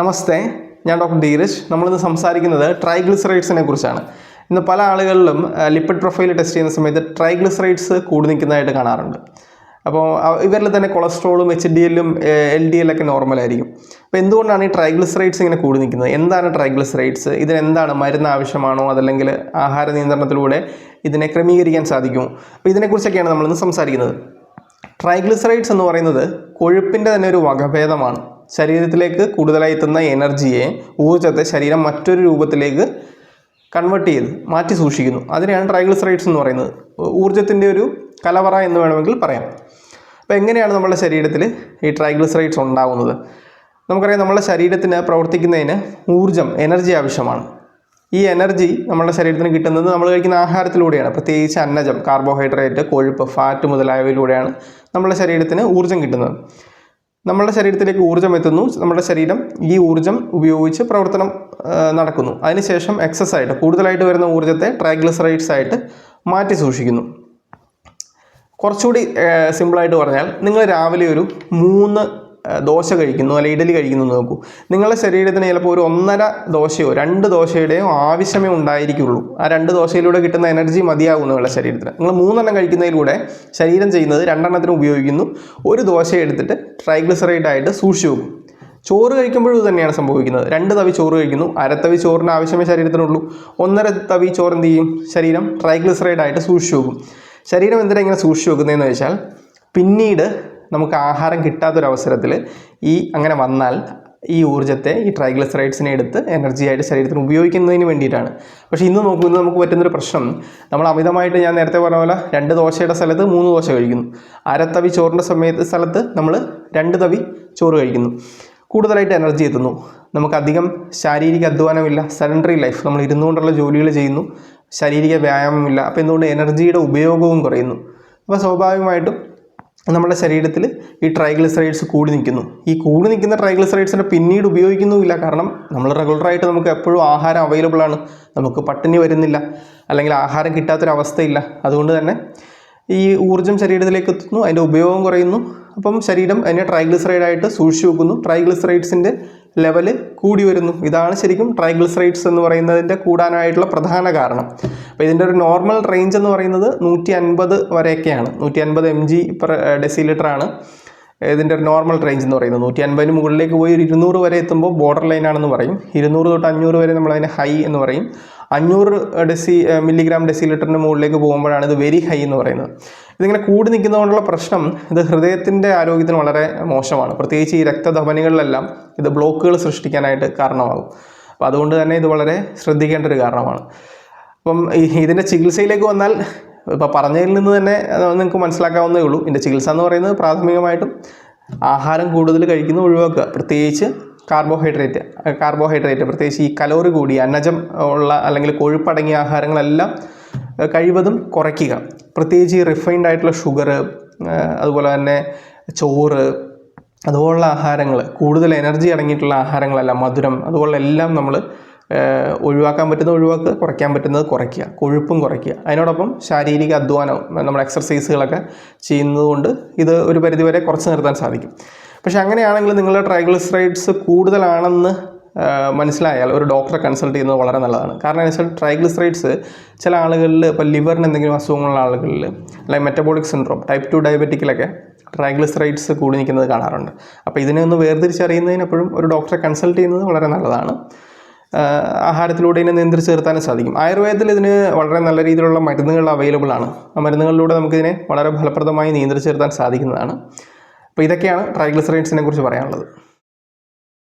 നമസ്തേ ഞാൻ ഡോക്ടർ ധീരജ്. നമ്മളിന്ന് സംസാരിക്കുന്നത് ട്രൈഗ്ലിസറൈഡ്സിനെ കുറിച്ചാണ്. ഇന്ന് പല ആളുകളിലും ലിപ്പിഡ് പ്രൊഫൈൽ ടെസ്റ്റ് ചെയ്യുന്ന സമയത്ത് ട്രൈഗ്ലിസറൈഡ്സ് കൂടി നിൽക്കുന്നതായിട്ട് കാണാറുണ്ട്. അപ്പോൾ ഇവരിൽ തന്നെ കൊളസ്ട്രോളും എച്ച് ഡി എല്ലും എൽ ഡി എല്ലൊക്കെ നോർമലായിരിക്കും അപ്പോൾ എന്തുകൊണ്ടാണ് ഈ ട്രൈഗ്ലിസറൈഡ്സ് ഇങ്ങനെ കൂടി നിൽക്കുന്നത് എന്താണ് ട്രൈഗ്ലിസറൈഡ്സ്? ഇതിനെന്താണ് മരുന്ന് ആവശ്യമാണോ? അതല്ലെങ്കിൽ ആഹാര നിയന്ത്രണത്തിലൂടെ ഇതിനെ ക്രമീകരിക്കാൻ സാധിക്കുമോ അപ്പോൾ ഇതിനെക്കുറിച്ചൊക്കെയാണ് നമ്മളിന്ന് സംസാരിക്കുന്നത്. ട്രൈഗ്ലിസറൈഡ്സ് എന്ന് പറയുന്നത് കൊഴുപ്പിന്റെ തന്നെ ഒരു വകഭേദമാണ്. ശരീരത്തിലേക്ക് കൂടുതലായി എത്തുന്ന എനർജിയെ ഊർജത്തെ ശരീരം മറ്റൊരു രൂപത്തിലേക്ക് കൺവേർട്ട് ചെയ്ത് മാറ്റി സൂക്ഷിക്കുന്നു. അതിനെയാണ് ട്രൈഗ്ലിസറൈഡ്സ് എന്ന് പറയുന്നത്. ഊർജത്തിന്റെ ഒരു കലവറ എന്ന് വേണമെങ്കിൽ പറയാം. അപ്പോൾ എങ്ങനെയാണ് നമ്മുടെ ശരീരത്തിൽ ഈ ട്രൈഗ്ലിസറൈഡ്സ് ഉണ്ടാകുന്നത് നമുക്കറിയാം നമ്മുടെ ശരീരത്തിന് പ്രവർത്തിക്കുന്നതിന് ഊർജം എനർജി ആവശ്യമാണ്. ഈ എനർജി നമ്മുടെ ശരീരത്തിന് കിട്ടുന്നത് നമ്മൾ കഴിക്കുന്ന ആഹാരത്തിലൂടെയാണ്. പ്രത്യേകിച്ച് അന്നജം കാർബോഹൈഡ്രേറ്റ് കൊഴുപ്പ് ഫാറ്റ് മുതലായവയിലൂടെയാണ് നമ്മുടെ ശരീരത്തിന് ഊർജം കിട്ടുന്നത്. നമ്മുടെ ശരീരത്തിലേക്ക് ഊർജം എത്തുന്നു. നമ്മുടെ ശരീരം ഈ ഊർജം ഉപയോഗിച്ച് പ്രവർത്തനം നടക്കുന്നു. അതിനുശേഷം എക്സസ് ആയിട്ട് കൂടുതലായിട്ട് വരുന്ന ഊർജത്തെ ട്രൈഗ്ലിസറൈഡ്സ് ആയിട്ട് മാറ്റി സൂക്ഷിക്കുന്നു. കുറച്ചുകൂടി സിമ്പിളായിട്ട് പറഞ്ഞാൽ നിങ്ങൾ രാവിലെ ഒരു മൂന്ന് ദോശ കഴിക്കുന്നു അല്ലെങ്കിൽ ഇഡലി കഴിക്കുന്നു നോക്കൂ. നിങ്ങളുടെ ശരീരത്തിന് ചിലപ്പോൾ ഒരു ഒന്നര ദോശയോ രണ്ട് ദോശയുടെയോ ആവശ്യമേ ഉണ്ടായിരിക്കുള്ളൂ. ആ രണ്ട് ദോശയിലൂടെ കിട്ടുന്ന എനർജി മതിയാകും നിങ്ങളുടെ ശരീരത്തിന്. നിങ്ങൾ മൂന്നെണ്ണം കഴിക്കുന്നതിലൂടെ ശരീരം ചെയ്യുന്നത് രണ്ടെണ്ണത്തിന് ഉപയോഗിക്കുന്നു. ഒരു ദോശ എടുത്തിട്ട് ട്രൈഗ്ലിസറൈഡ് ആയിട്ട് സൂക്ഷിച്ചു വെക്കും. ചോറ് കഴിക്കുമ്പോഴും ഇത് തന്നെയാണ് സംഭവിക്കുന്നത്. രണ്ട് തവി ചോറ് കഴിക്കുന്നു. അരത്തവി ചോറിന് ആവശ്യമേ ശരീരത്തിനുള്ളൂ. ഒന്നര തവി ചോറ് എന്ത് ചെയ്യും? ശരീരം ട്രൈഗ്ലിസറൈഡ് ആയിട്ട് സൂക്ഷിച്ചു വെക്കും. ശരീരം എന്തിനാ ഇങ്ങനെ സൂക്ഷിച്ചു വെക്കുന്നതെന്ന് വെച്ചാൽ പിന്നീട് നമുക്ക് ആഹാരം കിട്ടാത്തൊരവസരത്തിൽ ഈ അങ്ങനെ വന്നാൽ ഈ ഊർജത്തെ ഈ ട്രൈഗ്ലിസറൈഡ്സിനെ എടുത്ത് എനർജി ആയിട്ട് ശരീരത്തിന് ഉപയോഗിക്കുന്നതിന് വേണ്ടിയിട്ടാണ്. പക്ഷേ ഇന്ന് നോക്കുന്നത് നമുക്ക് പറ്റുന്നൊരു പ്രശ്നം. നമ്മൾ അമിതമായിട്ട് ഞാൻ നേരത്തെ പറഞ്ഞ പോലെ രണ്ട് ദോശയുടെ സ്ഥലത്ത് മൂന്ന് ദോശ കഴിക്കുന്നു. അരത്തവി ചോറിന്റെ സമയത്ത് സ്ഥലത്ത് നമ്മൾ രണ്ട് തവി ചോറ് കഴിക്കുന്നു. കൂടുതലായിട്ട് എനർജി എത്തുന്നു. നമുക്കധികം ശാരീരിക അധ്വാനമില്ല. സെഡൻഡറി ലൈഫ് നമ്മൾ ഇരുന്നു കൊണ്ടുള്ള ജോലികൾ ചെയ്യുന്നു. ശാരീരിക വ്യായാമമില്ല. അപ്പോൾ എന്തുകൊണ്ട് എനർജിയുടെ ഉപയോഗവും കുറയുന്നു? അപ്പോൾ സ്വാഭാവികമായിട്ടും നമ്മുടെ ശരീരത്തിൽ ഈ ട്രൈഗ്ലിസറൈഡ്സ് കൂടി നിൽക്കുന്നു. ഈ കൂടി നിൽക്കുന്ന ട്രൈഗ്ലിസറൈഡ്സിനെ പിന്നീട് ഉപയോഗിക്കുന്നുമില്ല. കാരണം നമ്മൾ റെഗുലറായിട്ട് നമുക്ക് എപ്പോഴും ആഹാരം അവൈലബിൾ ആണ്. നമുക്ക് പട്ടിണി വരുന്നില്ല. അല്ലെങ്കിൽ ആഹാരം കിട്ടാത്തൊരവസ്ഥയില്ല. അതുകൊണ്ട് തന്നെ ഈ ഊർജം ശരീരത്തിലേക്ക് എത്തുന്നു. അതിന്റെ ഉപയോഗം കുറയുന്നു. അപ്പം ശരീരം അതിനെ ട്രൈഗ്ലിസറൈഡായിട്ട് സൂക്ഷിച്ചു വെക്കുന്നു. ട്രൈഗ്ലിസറൈഡ്സിന്റെ ലെവൽ കൂടി വരുന്നു. ഇതാണ് ശരിക്കും ട്രൈഗ്ലിസറൈഡ്സ് എന്ന് പറയുന്നതിന്റെ കൂടാനായിട്ടുള്ള പ്രധാന കാരണം. അപ്പോൾ ഇതിന്റെ ഒരു നോർമൽ റേഞ്ച് എന്ന് പറയുന്നത് നൂറ്റി അൻപത് വരെയൊക്കെയാണ്. നൂറ്റി അൻപത് എം ജി പെർ ഡെസിലിറ്റർ ആണ്. ഇതിന്റെ ഒരു നോർമൽ റേഞ്ച് എന്ന് പറയുന്നത്. നൂറ്റി അൻപതിന് മുകളിലേക്ക് പോയി ഒരു ഇരുന്നൂറ് വരെ എത്തുമ്പോൾ ബോർഡർ ലൈനാണെന്ന് പറയും. ഇരുന്നൂറ് തൊട്ട് അഞ്ഞൂറ് വരെ നമ്മൾ അതിനെ ഹൈ എന്ന് പറയും. അഞ്ഞൂറ് ഡെസി മില്ലിഗ്രാം ഡെസി ലിറ്ററിന് മുകളിലേക്ക് പോകുമ്പോഴാണ് ഇത് വെരി ഹൈ എന്ന് പറയുന്നത്. ഇതിങ്ങനെ കൂടി നിൽക്കുന്നതുകൊണ്ടുള്ള പ്രശ്നം ഇത് ഹൃദയത്തിന്റെ ആരോഗ്യത്തിന് വളരെ മോശമാണ്. പ്രത്യേകിച്ച് ഈ രക്തധമനികളിലെല്ലാം ഇത് ബ്ലോക്കുകൾ സൃഷ്ടിക്കാനായിട്ട് കാരണമാകും. അപ്പോൾ അതുകൊണ്ട് തന്നെ ഇത് വളരെ ശ്രദ്ധിക്കേണ്ട ഒരു കാരണമാണ്. അപ്പം ഇതിന്റെ ചികിത്സയിലേക്ക് വന്നാൽ ഇപ്പോൾ പറഞ്ഞതിൽ നിന്ന് തന്നെ നിങ്ങൾക്ക് മനസ്സിലാക്കാവുന്നേ ഉള്ളൂ. ഇതിന്റെ ചികിത്സ എന്ന് പറയുന്നത് പ്രാഥമികമായിട്ടും ആഹാരം കൂടുതൽ കഴിക്കുന്നത് ഒഴിവാക്കുക. പ്രത്യേകിച്ച് കാർബോഹൈഡ്രേറ്റ് കാർബോഹൈഡ്രേറ്റ് പ്രത്യേകിച്ച് ഈ കലോറി കൂടിയ അന്നജം ഉള്ള അല്ലെങ്കിൽ കൊഴുപ്പടങ്ങിയ ആഹാരങ്ങളെല്ലാം കഴിവതും കുറയ്ക്കുക. പ്രത്യേകിച്ച് ഈ റിഫൈൻഡ് ആയിട്ടുള്ള ഷുഗർ അതുപോലെ തന്നെ ചോറ് അതുപോലുള്ള ആഹാരങ്ങൾ കൂടുതൽ എനർജി അടങ്ങിയിട്ടുള്ള ആഹാരങ്ങളല്ല മധുരം അതുപോലെ എല്ലാം നമ്മൾ ഒഴിവാക്കാൻ പറ്റുന്നത് ഒഴിവാക്കുക കുറയ്ക്കാൻ പറ്റുന്നത് കുറയ്ക്കുക കൊഴുപ്പും കുറയ്ക്കുക. അതിനോടൊപ്പം ശാരീരിക അധ്വാനം നമ്മൾ എക്സർസൈസുകളൊക്കെ ചെയ്യുന്നതുകൊണ്ട് ഇത് ഒരു പരിധിവരെ കുറച്ച് നിർത്താൻ സാധിക്കും. പക്ഷേ അങ്ങനെയാണെങ്കിൽ നിങ്ങളുടെ ട്രൈഗ്ലിസറൈഡ്സ് കൂടുതലാണെന്ന് മനസ്സിലായാൽ ഒരു ഡോക്ടറെ കൺസൾട്ട് ചെയ്യുന്നത് വളരെ നല്ലതാണ്. കാരണം എന്ന് വെച്ചാൽ ട്രൈഗ്ലിസറൈഡ്സ് ചില ആളുകളിൽ ഇപ്പോൾ ലിവറിന് എന്തെങ്കിലും അസുഖങ്ങളുള്ള ആളുകളിൽ അല്ലെങ്കിൽ മെറ്റബോളിക് സിൻഡ്രോം ടൈപ്പ് ടു ഡയബറ്റിക്കിലൊക്കെ ട്രൈഗ്ലിസറൈഡ്സ് കൂടി നിൽക്കുന്നത് കാണാറുണ്ട്. അപ്പോൾ ഇതിനെ ഒന്ന് വേർതിരിച്ചറിയുന്നതിന് എപ്പോഴും ഒരു ഡോക്ടറെ കൺസൾട്ട് ചെയ്യുന്നത് വളരെ നല്ലതാണ്. ആഹാരത്തിലൂടെ ഇതിനെ നിയന്ത്രിച്ച് നിർത്താനും സാധിക്കും. ആയുർവേദത്തിൽ ഇതിന് വളരെ നല്ല രീതിയിലുള്ള മരുന്നുകൾ അവൈലബിൾ ആണ്. ആ മരുന്നുകളിലൂടെ നമുക്കിതിനെ വളരെ ഫലപ്രദമായി നിയന്ത്രിച്ച് നിർത്താൻ സാധിക്കുന്നതാണ്. അപ്പോൾ ഇതൊക്കെയാണ് ട്രൈഗ്ലിസറൈഡ്സിനെ കുറിച്ച് പറയാനുള്ളത്.